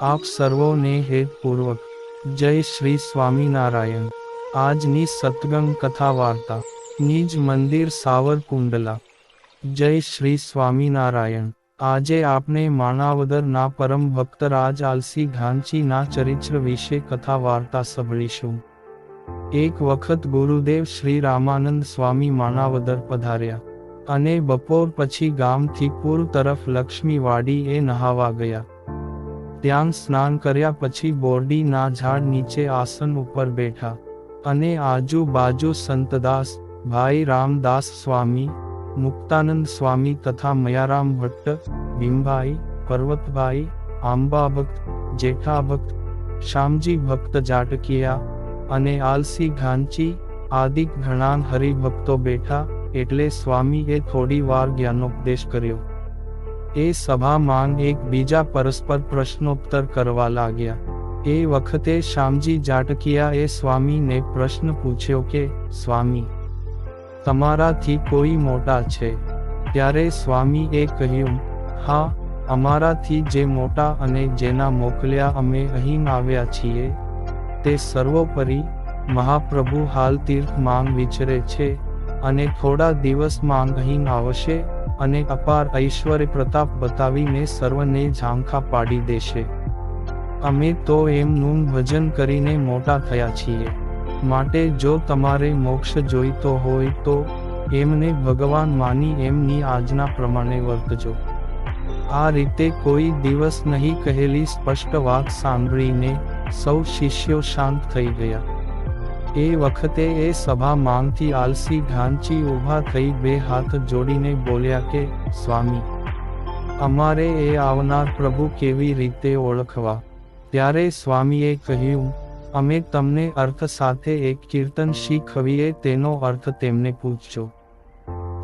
આપ સર્વોને હેતપૂર્વક જય શ્રી સ્વામિનારાયણ. આજની સતગંગ કથા વાર્તા. નિજ મંદિર સાવરકુંડલા. જય શ્રી સ્વામિનારાયણ. આજે આપણે માણાવદરના પરમ ભક્ત રાજ આલસી ઘાંચીના ચરિત્ર વિશે કથા વાર્તા સાંભળીશું. એક વખત ગુરુદેવ શ્રી રામાનંદ સ્વામી માણાવદર પધાર્યા. અને બપોર પછી ગામથી પૂર્વ તરફ એ નહાવા ગયા. ત્યાં સ્નાન કર્યા પછી બોરડીના ઝાડ નીચે આસન ઉપર બેઠા. અને આજુબાજુ સંતદાસ, ભાઈ રામદાસ સ્વામી, મુક્તાનંદ સ્વામી તથા મયારામ ભટ્ટ, ભીમભાઈ, પર્વતભાઈ આંબા ભક્ત જેઠા ભક્ત શ્યામજી ભક્ત જાટકિયા અને આલસી ઘાંચી આદિ ઘણા હરિભક્તો બેઠા એટલે સ્વામીએ થોડી વાર જ્ઞાનોપદેશ કર્યો. એ સભામાં એક બીજા પરસ્પર પ્રશ્નોત્તર કરવા લાગ્યા. એ વખતે શ્યામજી જાટકિયા એ સ્વામીને પ્રશ્ન પૂછ્યો કે, સ્વામી, તમારાથી કોઈ મોટા છે? ત્યારે સ્વામીએ કહ્યું, હા, અમારાથી જે મોટા અને જેના મોકલ્યા અમે અહીં આવ્યા છીએ, તે સર્વોપરી મહાપ્રભુ હાલ તીર્થ માંગ વિચરે છે અને થોડા દિવસમાં અહીં આવશે અને અપાર ઐશ્વર્ય પ્રતાપ બતાવીને સર્વને ઝાંખા પાડી દેશે. અમે તો એમનું ભજન કરીને મોટા થયા છીએ. માટે જો તમારે મોક્ષ જોઈતો હોય તો એમને ભગવાન માની એમની આજના પ્રમાણે વર્તજો. આ રીતે કોઈ દિવસ નહીં કહેલી સ્પષ્ટ વાત સાંભળીને સૌ શિષ્યો શાંત થઈ ગયા. એ વખતે એ સભા માંગથી આલસી ઘાંચી ઊભા થઈ બે હાથ જોડીને બોલ્યા કે, સ્વામી, અમારે એ આવનાર પ્રભુ કેવી રીતે ઓળખવા? ત્યારે સ્વામીએ કહ્યું, અમે તમને અર્થ સાથે એક કીર્તન શીખવીએ તેનો અર્થ તેમને પૂછજો.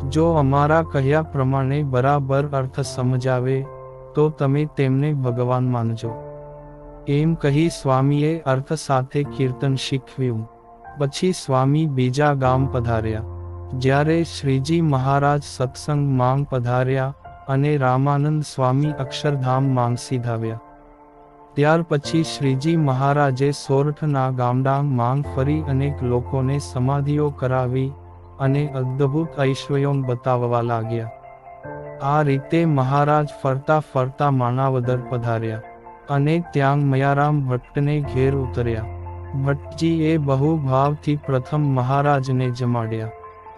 જો અમારા કહ્યા પ્રમાણે બરાબર અર્થ સમજાવે, તો તમે તેમને ભગવાન માનજો. એમ કહી સ્વામીએ અર્થ સાથે કીર્તન શીખવ્યું. પછી સ્વામી બીજા ગામ પધાર્યા. જ્યારે શ્રીજી મહારાજ સત્સંગ માંગ પધાર્યા અને રામાનંદ સ્વામી અક્ષરધામ માંગ સીધાવ્યા. ત્યાર પછી શ્રીજી મહારાજે સોરઠના ગામડાં માંગ ફરી અનેક લોકોને સમાધિઓ કરાવી અને અદ્ભુત ઐશ્વર્યો બતાવવા લાગ્યા. આ રીતે મહારાજ ફરતા ફરતા માણાવદર પધાર્યા અને ત્યાં મયારામ ભટ્ટને ઘેર ઉતર્યા. ભટ્ટજીએ બહુ ભાવથી પ્રથમ મહારાજને જમાડ્યા.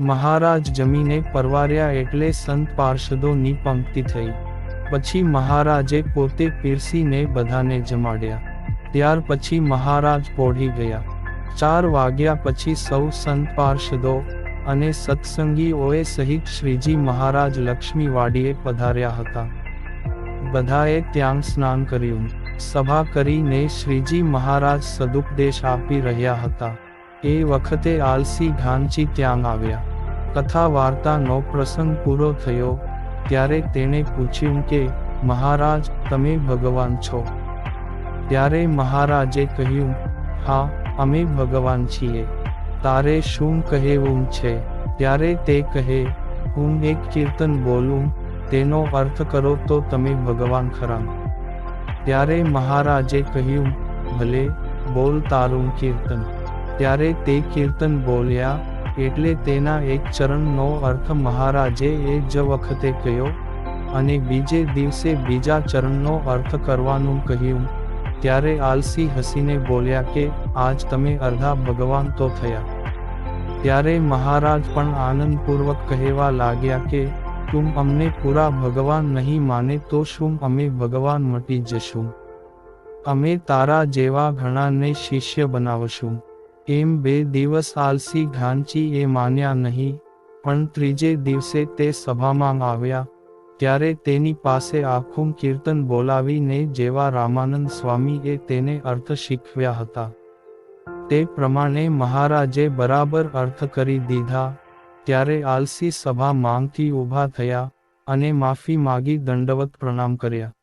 મહારાજ જમીને પરવાર્યા એટલે સંત પાર્ષદોની પંક્તિ થઈ. પછી મહારાજે પોતે પીરસીને બધાને જમાડ્યા. ત્યાર પછી મહારાજ પોઢી ગયા. ચાર વાગ્યા પછી સૌ સંત પાર્ષદો અને સત્સંગીઓએ સહિત શ્રીજી મહારાજ લક્ષ્મીવાડીએ પધાર્યા હતા. બધાએ ત્યાં સ્નાન કર્યું. સભા કરીને શ્રીજી મહારાજ સદુપદેશ આપી રહ્યા હતા. એ વખતે આલસી ઘાંચી ત્યાં આવ્યા. કથા વાર્તાનો પ્રસંગ પૂરો થયો, ત્યારે તેણે પૂછ્યું કે, મહારાજ, તમે ભગવાન છો? ત્યારે મહારાજે કહ્યું, હા, અમે ભગવાન છીએ. તારે શું કહેવું છે? ત્યારે તે કહે, હું એક કીર્તન બોલું, તેનો અર્થ કરો તો તમે ભગવાન ખરા. ત્યારે મહારાજે કહ્યું, ભલે, બોલ તારું કીર્તન. ત્યારે તે કીર્તન બોલ્યા, એટલે તેના એક ચરણનો અર્થ મહારાજે એ જ વખતે કહ્યો, અને બીજે દિવસે બીજા ચરણનો અર્થ કરવાનું કહ્યું. ત્યારે આલસી હસીને બોલ્યા કે, આજ તમે અર્ધા ભગવાન તો થયા. ત્યારે મહારાજ પણ આનંદપૂર્વક કહેવા લાગ્યા કે તું અમને પૂરા ભગવાન નહીં માને તો શું અમે ભગવાન મટી જશું અમે તારા જેવા ઘણાને શિષ્ય બનાવશું એમ બે દિવસ આલસી ઘાંચી એ માન્યા નહીં પણ ત્રીજે દિવસે તે સભામાં આવ્યા ત્યારે તેની પાસે આખું કીર્તન બોલાવીને જેવા રામાનંદ સ્વામીએ તેને અર્થ શીખવ્યા હતા તે પ્રમાણે મહારાજે બરાબર અર્થ કરી દીધા ત્યારે આલસી સભા માંગથી ઊભા થયા અને માફી માગી દંડવત પ્રણામ કર્યા.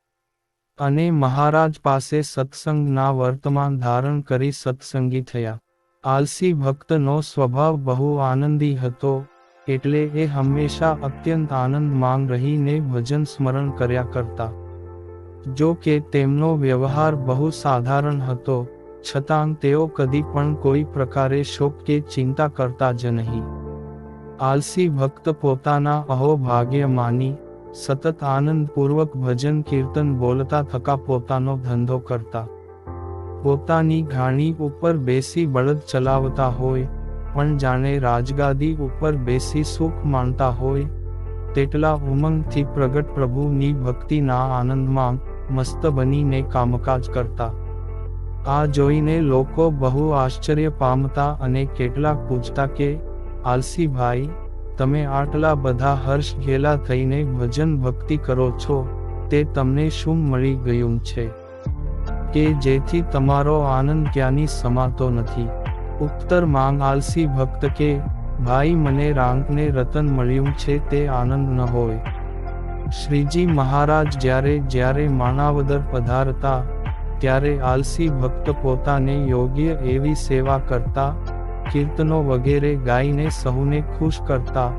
અને મહારાજ પાસે સત્સંગના વર્તમાન ધારણ કરી સત્સંગી થયા. આલસી ભક્તનો સ્વભાવ બહુ આનંદી હતો, એટલે એ હંમેશા અત્યંત આનંદ માંગ રહીને ભજન સ્મરણ કર્યા કરતા. જો કે તેમનો વ્યવહાર બહુ સાધારણ હતો, છતાં તેઓ કદી પણ કોઈ પ્રકારે શોક કે ચિંતા કરતા જ નહીં. આલસી ભક્ત પોતાના અહોભાગ્ય માની સતત આનંદપૂર્વક ભજન કીર્તન બોલતા થકા પોતાનો ધંધો કરતા. પોતાની ઘાણી ઉપર બેસી બળદ ચલાવતા હોય, પણ જાણે રાજગાદી ઉપર બેસી સુખ માણતા હોય, તેટલા ઉમંગથી પ્રગટ પ્રભુની ભક્તિના આનંદમાં મસ્ત બનીને કામકાજ કરતા. આ જોઈને લોકો બહુ આશ્ચર્ય પામતા અને કેટલાક પૂછતા કે આલસી ભાઈ તમે આટલા બધા હર્ષ ઘેલા થઈને ભજન ભક્તિ કરો છો, તે તમને શું મળી ગયું છે? કે જેથી તમારો આનંદ ક્યાંની સમાતો નથી? ઉત્તર માંગ આલસી ભક્ત કે, ભાઈ, મને રાંકને રતન મળ્યું છે, તે આનંદ ન હોય. શ્રીજી મહારાજ જ્યારે જ્યારે માણાવદર પધારતા, ત્યારે આલસી ભક્ત પોતાને યોગ્ય એવી સેવા કરતા કીર્તનો વગેરે ગાઈને સહુને ખુશ કરતા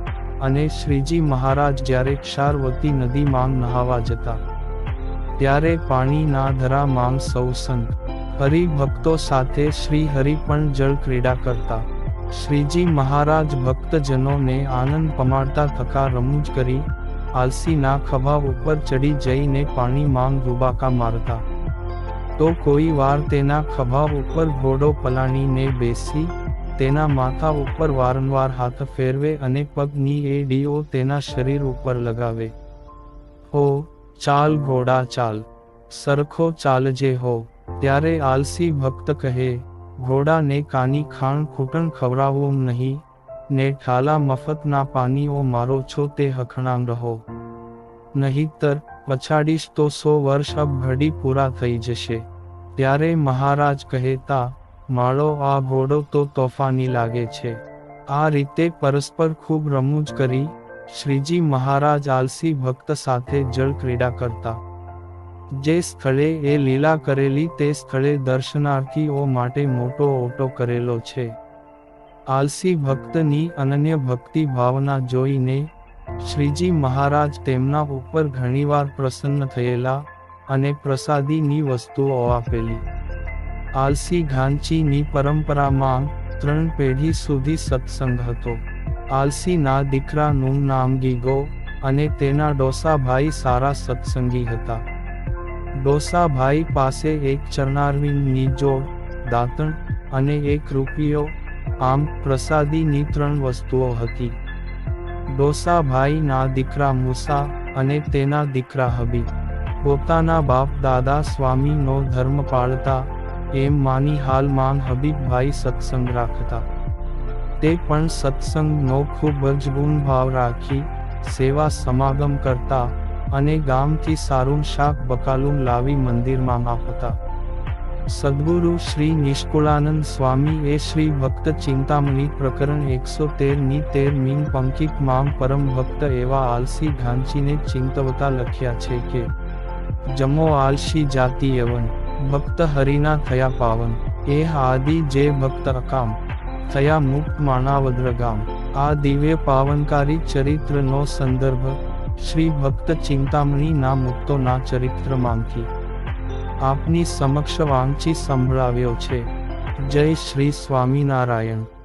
અને શ્રીજી મહારાજ જ્યારે ક્ષારવતી નદી માંગ નહાવા જતા, ત્યારે પાણીના ધરામાં સૌ સંત હરિભક્તો સાથે શ્રી હરિ પણ જળ ક્રીડા કરતા. શ્રીજી મહારાજ ભક્તજનોને આનંદ પમાડતા થકા રમૂજ કરી, આલસીના ખભા ઉપર ચડી જઈને પાણીમાં રૂબાકા મારતા. તો કોઈ વાર તેના ખભા ઉપર ઘોડો પલાણીને બેસી તેના માથા ઉપર વારંવાર હાથ ફેરવે અને પગની એડીઓ તેના શરીર ઉપર લગાવે. હો, ચાલ ઘોડા, ચાલ. સરખો ચાલજે હો. ત્યારે આલસી ભક્ત કહે, ઘોડાને કાની ખાણ ખૂટણ ખવડાવો નહીં. ને ઠાલા મફતના પાણીઓ મારો છો તે હખણામ રહો. નહીતર, પછાડીશ તો સો વર્ષ અબ ઘડી પૂરા થઈ જશે. ત્યારે મહારાજ કહેતા માળો આ ઘોડો તો તોફાની લાગે છે. આ રીતે પરસ્પર ખૂબ રમૂજ કરી, શ્રીજી મહારાજ આલસી ભક્ત સાથે જળ ક્રીડા કરતા. જે સ્થળે એ લીલા કરેલી તે સ્થળે દર્શનાર્થીઓ માટે મોટો ઓટો કરેલો છે. આલસી ભક્તની અનન્ય ભક્તિ ભાવના જોઈને, શ્રીજી મહારાજ તેમના ઉપર ઘણીવાર પ્રસન્ન થયેલા અને પ્રસાદીની વસ્તુઓ આપેલી. આલસી ઘાંચીની પરંપરામાં ત્રણ પેઢી સુધી સત્સંગ હતો. આલસીના દીકરાનું નામ ગીગો અને તેના ડોસાભાઈ સારા સત્સંગી હતા. ડોસાભાઈ પાસે એક ચરણારવિંદની જોડ, દાંતણ અને એક રૂપિયો, આમ પ્રસાદીની ત્રણ વસ્તુઓ હતી. ડોસાભાઈના દીકરા મુસા અને તેના દીકરા હબી. પોતાના બાપ દાદા સ્વામીનો ધર્મ પાળતા એમ માની હાલમાં હબીબભાઈ સત્સંગ રાખતા. તે પણ સત્સંગનો ખૂબ જ ગુણભાવ રાખી સેવા સમાગમ કરતા અને ગામથી સારું શાક બકાલું લાવી મંદિરમાં આપતા. સદગુરુ શ્રી નિષ્કુળાનંદ સ્વામી એ શ્રી ભક્ત ચિંતામણી પ્રકરણ એકસો તેરની તેર મીન પંકિતમાં પરમ ભક્ત એવા આલસી ઘાંચીને ચિંતવતા લખ્યા છે કે, જમો આલસી જાતિ યવન. ભક્ત હરિના થયા પાવન. એ આદિ જે ભક્ત અકામ. થયા મુક્ત માણાવદ્ર ગામ આ દિવ્ય પાવનકારી ચરિત્રનો સંદર્ભ. શ્રી ભક્ત ચિંતામણી ના ચરિત્ર માંગી આપની સમક્ષ વાંચી સંભળાવ્યો છે. જય શ્રી સ્વામિનારાયણ.